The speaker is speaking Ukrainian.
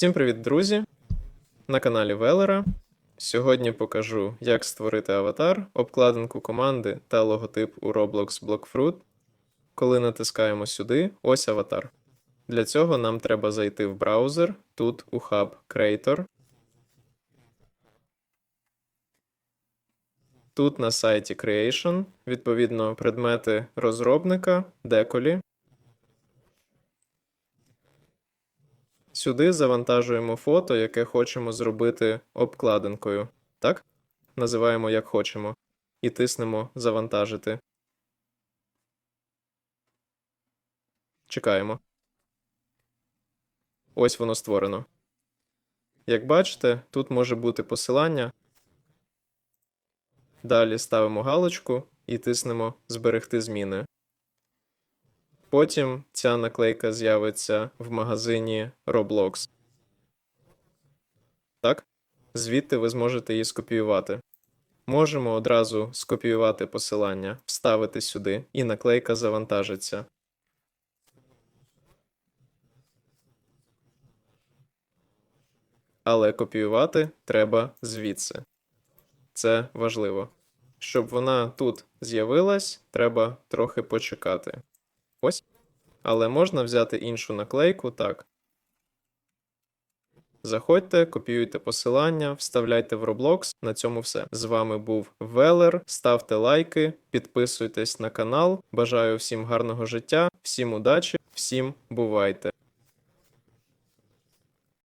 Всім привіт, друзі! На каналі Велера. Сьогодні покажу, як створити аватар, обкладинку команди та логотип у Roblox Blockfruit. Коли натискаємо сюди, ось аватар. Для цього нам треба зайти в браузер, тут у хаб Creator. Тут на сайті Creation, відповідно, предмети розробника, деколі. Сюди завантажуємо фото, яке хочемо зробити обкладинкою. Так? Називаємо як хочемо. І тиснемо Завантажити. Чекаємо. Ось воно створено. Як бачите, тут може бути посилання. Далі ставимо галочку і тиснемо Зберегти зміни. Потім ця наклейка з'явиться в магазині Roblox. Так? Звідти ви зможете її скопіювати. Можемо одразу скопіювати посилання, вставити сюди, і наклейка завантажиться. Але копіювати треба звідси. Це важливо. Щоб вона тут з'явилась, треба трохи почекати. Ось. Але можна взяти іншу наклейку так. Заходьте, копіюйте посилання, вставляйте в Roblox. На цьому все. З вами був Велер. Ставте лайки, підписуйтесь на канал. Бажаю всім гарного життя, всім удачі, всім бувайте!